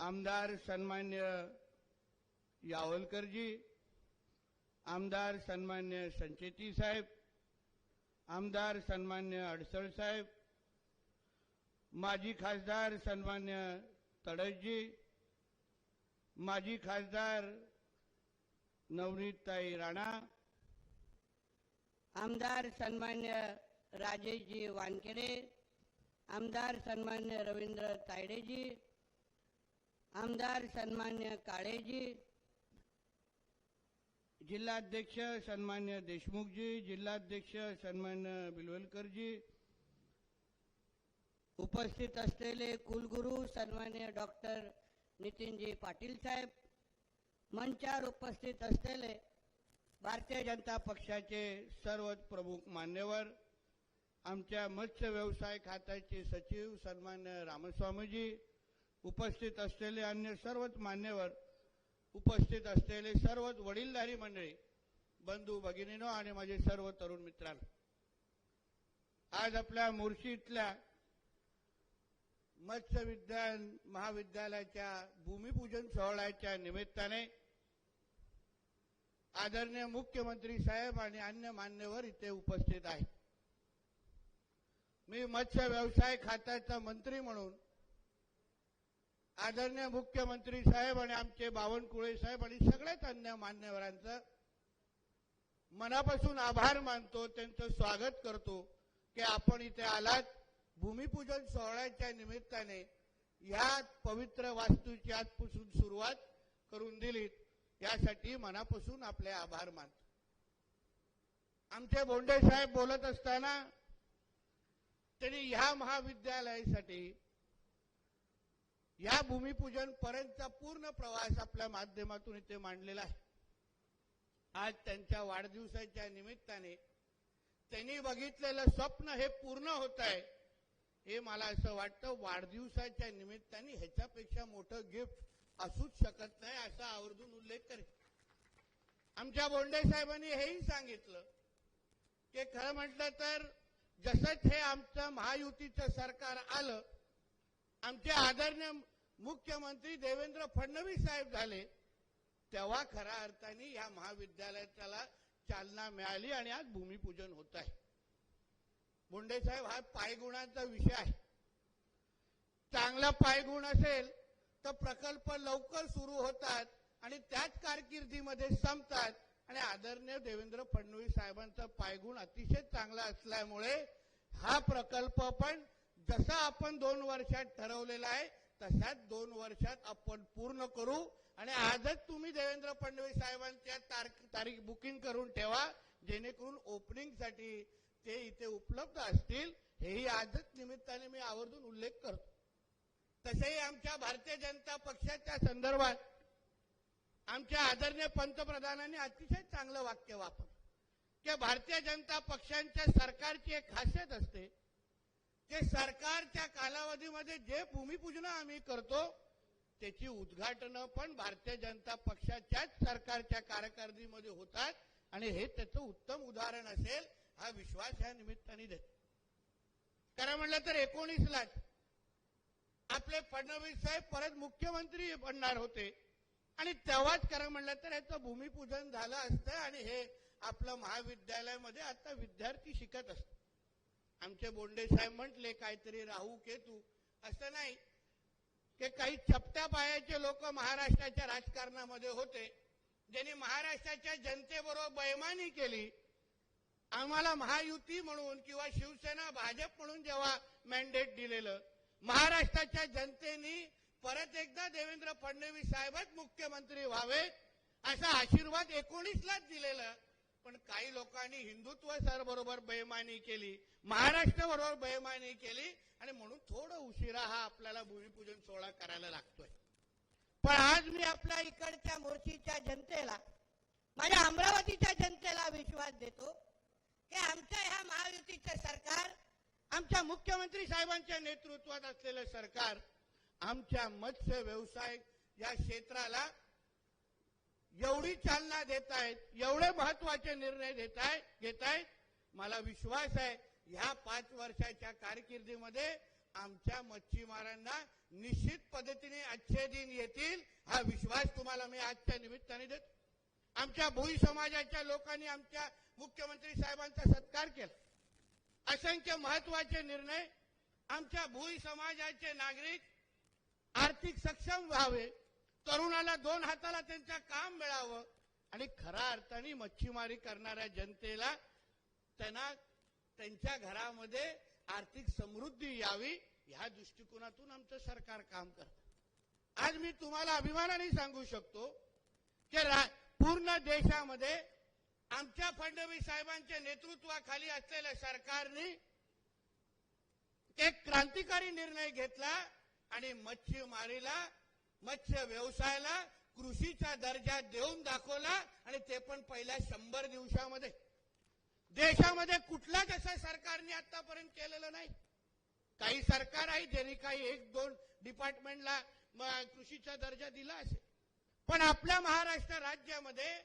आमदार सन्मान्य यावलकरजी आमदार सन्मान्य संचेती साहेब आमदार सन्मान्य अडसळ साहेब माजी खासदार सन्मान्य तडसजी माजी खासदार नवनीतताई राणा आमदार सन्मान्य राजेशजी वानखेडे आमदार सन्मान्य रवींद्र तायडेजी आमदार सन्मान्य काळेजी जिल्हाध्यक्ष सन्मान्य देशमुखजी जिल्हाध्यक्ष सन्मान्य बिलवलकरजी उपस्थित असलेले कुलगुरू सन्मान्य डॉक्टर नितीनजी पाटील साहेब मंचावर उपस्थित असलेले भारतीय जनता पक्षाचे सर्व प्रमुख मान्यवर आमच्या मत्स्य व्यवसाय खात्याचे सचिव सन्मान्य रामस्वामीजी उपस्थित असलेले अन्य सर्वच मान्यवर उपस्थित असलेले सर्वच वडीलधारी मंडळी बंधू भगिनीनो आणि माझे सर्व तरुण मित्रांनो. आज आपल्या मुर्शी इथल्या मत्स्य विज्ञान महाविद्यालयाच्या भूमिपूजन सोहळ्याच्या निमित्ताने आदरणीय मुख्यमंत्री साहेब आणि अन्य मान्यवर इथे उपस्थित आहेत. मी मत्स्य व्यवसाय खात्याचा मंत्री म्हणून आदरणीय मुख्यमंत्री साहेब आणि आमचे बावनकुळे साहेब आणि सगळ्याच अन्य मान्यवरांचं मनापासून आभार मानतो त्यांचं स्वागत करतो की आपण इथे आलात. भूमिपूजन सोहळ्याच्या निमित्ताने या पवित्र वास्तूची आजपासून सुरुवात करून दिलीत. यासाठी मनापासून आपले आभार मानतो. आमचे बोंडे साहेब बोलत असताना त्यांनी ह्या महाविद्यालयासाठी या भूमिपूजन पर्यंतचा पूर्ण प्रवास आपल्या माध्यमातून इथे मांडलेला आहे. आज त्यांच्या वाढदिवसाच्या निमित्ताने त्यांनी बघितलेलं स्वप्न हे पूर्ण होत आहे. हे मला असं वाटतं वाढदिवसाच्या निमित्ताने ह्याच्यापेक्षा मोठं गिफ्ट असूच शकत नाही असा आवर्जून उल्लेख करेल आमच्या बोंडे साहेबांनी हेही सांगितलं की खरं म्हटलं तर जसंच हे आमचं महायुतीचं सरकार आलं आमचे आदरणीय मुख्यमंत्री देवेंद्र फडणवीस साहेब झाले तेव्हा खऱ्या अर्थाने या महाविद्यालयाला चालना मिळाली आणि आज भूमिपूजन होत आहे. मुंडे साहेब हा पायगुणांचा विषय आहे. चांगला पायगुण असेल तर प्रकल्प लवकर सुरू होतात आणि त्याच कारकिर्दीमध्ये संपतात. आणि आदरणीय देवेंद्र फडणवीस साहेबांचा पायगुण अतिशय चांगला असल्यामुळे हा प्रकल्प पण जसा आपण दोन वर्षात ठरवलेला आहे तशाच दोन वर्षात आपण पूर्ण करू. आणि आजच तुम्ही देवेंद्र फडणवीस साहेबांच्या तारख तारीख बुकिंग करून ठेवा जेणेकरून ओपनिंगसाठी ते इथे उपलब्ध असतील. हेही आजच निमित्ताने मी आवर्जून उल्लेख करतो. तसेही आमच्या भारतीय जनता पक्षाच्या संदर्भात आमच्या आदरणीय पंतप्रधानांनी अतिशय चांगलं वाक्य वापरलं. की भारतीय जनता पक्षांच्या सरकारची एक खासियत असते ते सरकारच्या कालावधीमध्ये जे भूमिपूजन आम्ही करतो त्याची उद्घाटनं पण भारतीय जनता पक्षाच्याच सरकारच्या कारकिर्दीमध्ये होतात. आणि हे त्याचं उत्तम उदाहरण असेल हा विश्वास या निमित्ताने देत. खरं म्हणलं तर एकोणीसलाच आपले फडणवीस साहेब परत मुख्यमंत्री बनणार होते. आणि तेव्हाच खरं म्हणलं तर याचं भूमिपूजन झालं असतं आणि हे आपलं महाविद्यालयामध्ये आता विद्यार्थी शिकत असत आमचे बोंडे साहेब म्हटले काहीतरी राहू केतू असं नाही. की काही चपट्या पायाचे लोक महाराष्ट्राच्या राजकारणामध्ये होते. ज्यांनी महाराष्ट्राच्या जनतेबरोबर बैमानी केली. आम्हाला महायुती म्हणून किंवा शिवसेना भाजप म्हणून जेव्हा मॅन्डेट दिलेलं महाराष्ट्राच्या जनतेनी परत एकदा देवेंद्र फडणवीस साहेबच मुख्यमंत्री व्हावेत असा आशीर्वाद एकोणीसलाच दिलेला. पण काही लोकांनी हिंदुत्व सर बरोबर बेमानी केली महाराष्ट्र बरोबर बेमानी केली आणि म्हणून थोडं उशिरा हा आपल्याला भूमिपूजन सोहळा करायला लागतोय. पण आज मी आपल्या इकडच्या मोर्शीच्या जनतेला माझ्या अमरावतीच्या जनतेला विश्वास देतो की आमच्या ह्या महायुतीचं सरकार आमच्या मुख्यमंत्री साहेबांच्या नेतृत्वात असलेलं सरकार आमच्या मत्स्य व्यवसाय या क्षेत्राला एवढी चालना देत आहेत एवढे महत्त्वाचे निर्णय देत आहेत घेत आहेत मला विश्वास आहे ह्या पाच वर्षाच्या कारकिर्दीमध्ये आमच्या मच्छीमारांना निश्चित पद्धतीने आजचे दिन येतील हा विश्वास तुम्हाला मी आजच्या निमित्ताने देतो. आमच्या भोई समाजाच्या लोकांनी आमच्या मुख्यमंत्री साहेबांचा सत्कार केला. असंख्य महत्त्वाचे निर्णय आमच्या भोई समाजाचे नागरिक आर्थिक सक्षम व्हावे तरुणाला दोन हाताला त्यांच्या काम मिळावं आणि खऱ्या अर्थाने मच्छीमारी करणाऱ्या जनतेला त्यांना त्यांच्या घरामध्ये आर्थिक समृद्धी यावी ह्या दृष्टिकोनातून आमचं सरकार काम करत. आज मी तुम्हाला अभिमानाने सांगू शकतो की पूर्ण देशामध्ये आमच्या फडणवीस साहेबांच्या नेतृत्वाखाली असलेल्या सरकारने एक क्रांतिकारी निर्णय घेतला आणि मच्छीमारीला मत्स्य व्यवसायाला कृषीचा दर्जा देऊन दाखवला आणि ते पण पहिल्या शंभर दिवसामध्ये. देशामध्ये कुठलाच असं सरकारने आतापर्यंत केलेलं नाही. काही सरकार आहे ज्यांनी काही एक दोन डिपार्टमेंटला कृषीचा दर्जा दिला असेल. पण आपल्या महाराष्ट्र राज्यामध्ये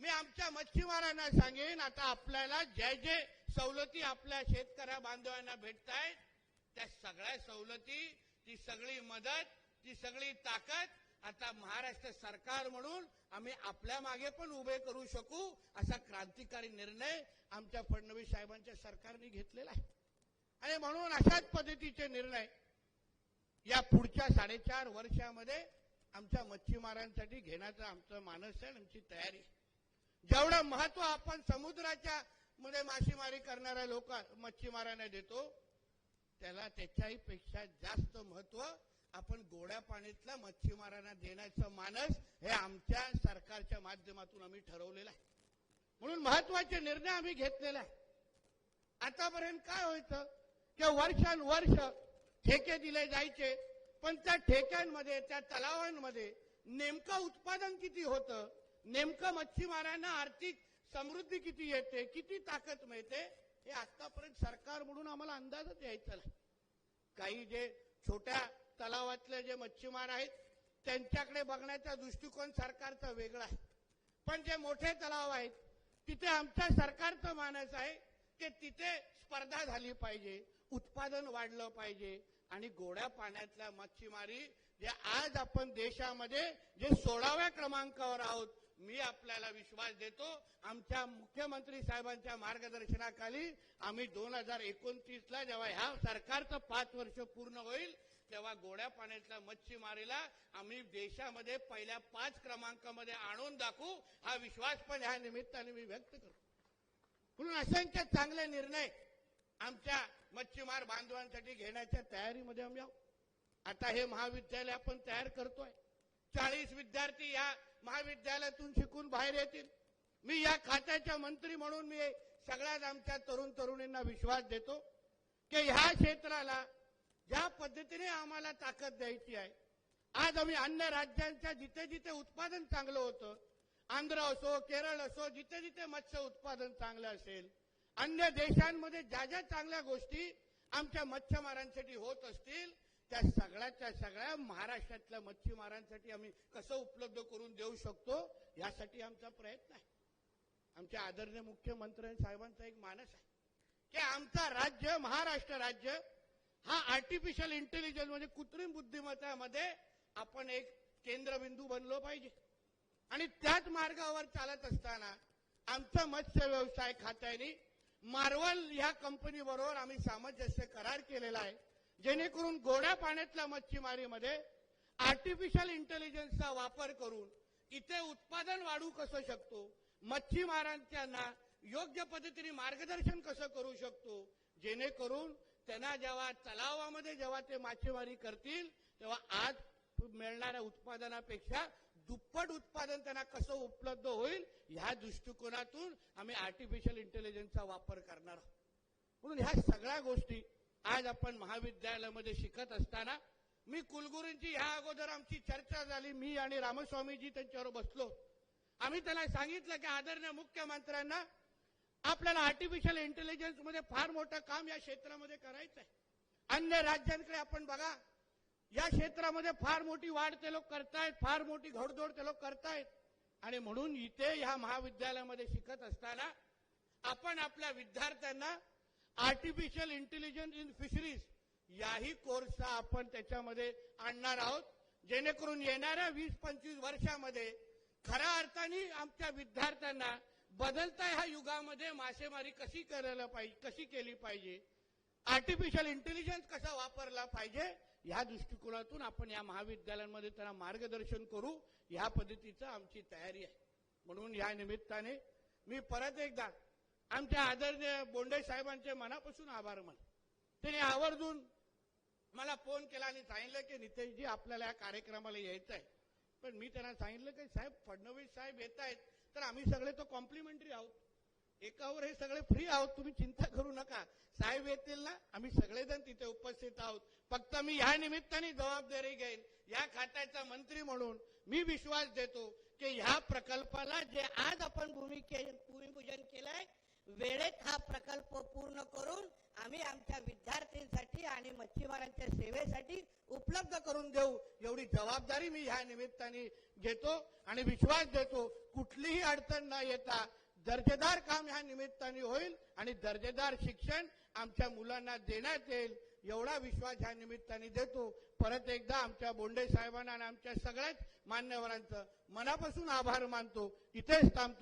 मी आमच्या मच्छीमारांना सांगेन आता आपल्याला ज्या जे सवलती आपल्या शेतकऱ्या बांधवांना भेटत आहेत त्या सगळ्या सवलती ती सगळी मदत ती सगळी ताकद आता महाराष्ट्र सरकार म्हणून आम्ही आपल्या मागे पण उभे करू शकू असा क्रांतिकारी निर्णय आमच्या फडणवीस साहेबांच्या सरकारने घेतलेला आहे. आणि म्हणून अशाच पद्धतीचे निर्णय या पुढच्या साडेचार वर्षामध्ये आमच्या मच्छीमारांसाठी घेण्याचा आमचं मानस आहे आमची तयारी जेवढं महत्त्व आपण समुद्राच्या मध्ये मासेमारी करणाऱ्या लोक मच्छीमारांना देतो त्याला त्याच्याही पेक्षा जास्त महत्त्व आपण गोड्या पाण्यातल्या मच्छीमारांना देण्याचं मानस हे आमच्या सरकारच्या माध्यमातून आम्ही ठरवलेलं आहे. म्हणून महत्त्वाचे निर्णय आम्ही घेतलेला आहे. आतापर्यंत काय व्हायचं? की वर्षानुवर्ष ठेके दिले जायचे पण त्या ठेक्यांमध्ये त्या तलावांमध्ये नेमकं उत्पादन किती होतं? नेमकं मच्छीमारांना आर्थिक समृद्धी किती येते? किती ताकद मिळते? हे आतापर्यंत सरकार म्हणून आम्हाला अंदाजच यायचा नाही. काही जे छोट्या तलावातले जे मच्छीमार आहेत त्यांच्याकडे बघण्याचा दृष्टिकोन सरकारचा वेगळा आहे. पण जे मोठे तलाव आहेत तिथे आमच्या सरकारचं मानस आहे की तिथे स्पर्धा झाली पाहिजे उत्पादन वाढलं पाहिजे आणि गोड्या पाण्यातल्या मच्छीमारी जे आज आपण देशामध्ये जे सोळाव्या क्रमांकावर आहोत मी आपल्याला विश्वास देतो आमच्या मुख्यमंत्री साहेबांच्या मार्गदर्शनाखाली आम्ही दोन हजार एकोणतीसला जेव्हा ह्या सरकारचं पाच वर्ष पूर्ण होईल तेव्हा गोड्या पाण्यातल्या मच्छीमारीला आम्ही देशामध्ये पहिल्या पाच क्रमांकामध्ये आणून दाखवू. हा विश्वास पण ह्या निमित्ताने मी व्यक्त करतो. म्हणून असंख्य चांगले निर्णय आमच्या मच्छीमार बांधवांसाठी घेण्याच्या तयारीमध्ये आम्ही आहोत. आता हे महाविद्यालय आपण तयार करतोय. चाळीस विद्यार्थी या महाविद्यालयातून शिकून बाहेर येतील. मी या खात्याच्या मंत्री म्हणून मी सगळ्याच आमच्या तरुण तरुणींना विश्वास देतो की ह्या क्षेत्राला ज्या पद्धतीने आम्हाला ताकद द्यायची आहे. आज आम्ही अन्य राज्यांच्या जिथे जिथे उत्पादन चांगलं होतं आंध्र असो केरळ असो जिथे जिथे मत्स्य उत्पादन चांगलं असेल अन्य देशांमध्ये ज्या ज्या चांगल्या गोष्टी आमच्या मच्छीमारांसाठी होत असतील त्या सगळ्याच्या सगळ्या महाराष्ट्रातल्या मच्छीमारांसाठी आम्ही कसं उपलब्ध करून देऊ शकतो यासाठी आमचा प्रयत्न आहे. आमच्या आदरणीय मुख्यमंत्री साहेबांचा एक मानस आहे की आमचा राज्य महाराष्ट्र राज्य हा आर्टिफिशियल इंटेलिजन्स म्हणजे कृत्रिम बुद्धिमत्तामध्ये आपण एक केंद्रबिंदू बनलो पाहिजे. आणि त्याच मार्गावर चालत असताना आमचं मत्स्य व्यवसाय खात्याने मार्वल ह्या कंपनी बरोबर आम्ही सामंजस्य करार केलेला आहे. जेणेकरून गोड्या पाण्यातल्या मच्छीमारीमध्ये आर्टिफिशियल इंटेलिजन्सचा वापर करून इथे उत्पादन वाढू कसं शकतो मच्छीमारांच्या योग्य पद्धतीने मार्गदर्शन कसं करू शकतो जेणेकरून त्यांना जेव्हा तलावामध्ये जेव्हा ते मासेमारी करतील तेव्हा आज मिळणाऱ्या उत्पादनापेक्षा दुप्पट उत्पादन त्यांना कसं उपलब्ध होईल ह्या दृष्टिकोनातून आम्ही आर्टिफिशियल इंटेलिजन्सचा वापर करणार आहोत. म्हणून ह्या सगळ्या गोष्टी आज आपण महाविद्यालयामध्ये शिकत असताना मी कुलगुरूंची ह्या अगोदर आमची चर्चा झाली मी आणि रामस्वामीजी त्यांच्यावर बसलो. आम्ही त्यांना सांगितलं की आदरणीय मुख्यमंत्र्यांना आपल्याला आर्टिफिशियल इंटेलिजन्समध्ये फार मोठं काम या क्षेत्रामध्ये करायचं आहे अन्य राज्यांकडे आपण बघा या क्षेत्रामध्ये फार मोठी वाढ ते लोक करतायत फार मोठी घोडदोड ते लोक करतायत. आणि म्हणून इथे ह्या महाविद्यालयामध्ये शिकत असताना आपण आपल्या विद्यार्थ्यांना आर्टिफिशियल इंटेलिजन्स इन फिशरीज याही कोर्सचा आपण त्याच्यामध्ये आणणार आहोत. जेणेकरून येणाऱ्या वीस पंचवीस वर्षामध्ये खऱ्या अर्थाने आमच्या विद्यार्थ्यांना बदलता ह्या युगामध्ये मासेमारी कशी करायला पाहिजे कशी केली पाहिजे? आर्टिफिशियल इंटेलिजन्स कसा वापरला पाहिजे? या दृष्टिकोनातून आपण या महाविद्यालयांमध्ये त्यांना मार्गदर्शन करू. या पद्धतीचं आमची तयारी आहे. म्हणून या निमित्ताने मी परत एकदा आमच्या आदरणीय बोंडे साहेबांचे मनापासून आभार मान त्यांनी आवर्जून मला फोन केला आणि सांगितलं की नितेशजी आपल्याला या कार्यक्रमाला यायचं आहे पण मी त्यांना सांगितलं की साहेब फडणवीस साहेब येत आहेत तर आम्ही सगळे तो कॉम्प्लिमेंटरी आहोत. एकावर हे सगळे फ्री आहोत तुम्ही चिंता करू नका. साहेब येतील ना आम्ही सगळेजण तिथे उपस्थित आहोत. फक्त मी ह्या निमित्ताने जबाबदारी घेईन. या खात्याचा मंत्री म्हणून मी विश्वास देतो की ह्या प्रकल्पाला जे आज आपण भूमिके भूमिपूजन केलंय वेळेत हा प्रकल्प पूर्ण करून आम्ही आमच्या विद्यार्थ्यांसाठी आणि मच्छीमारांच्या सेवेसाठी उपलब्ध करून देऊ. एवढी जबाबदारी मी ह्या निमित्ताने घेतो आणि विश्वास देतो कुठलीही अडचण न येता दर्जेदार काम ह्या निमित्ताने होईल आणि दर्जेदार शिक्षण आमच्या मुलांना देण्यात येईल. एवढा विश्वास ह्या निमित्ताने देतो. परत एकदा आमच्या बोंडे साहेबांना आणि आमच्या सगळ्याच मान्यवरांचं मनापासून आभार मानतो. इथेच थांबतो.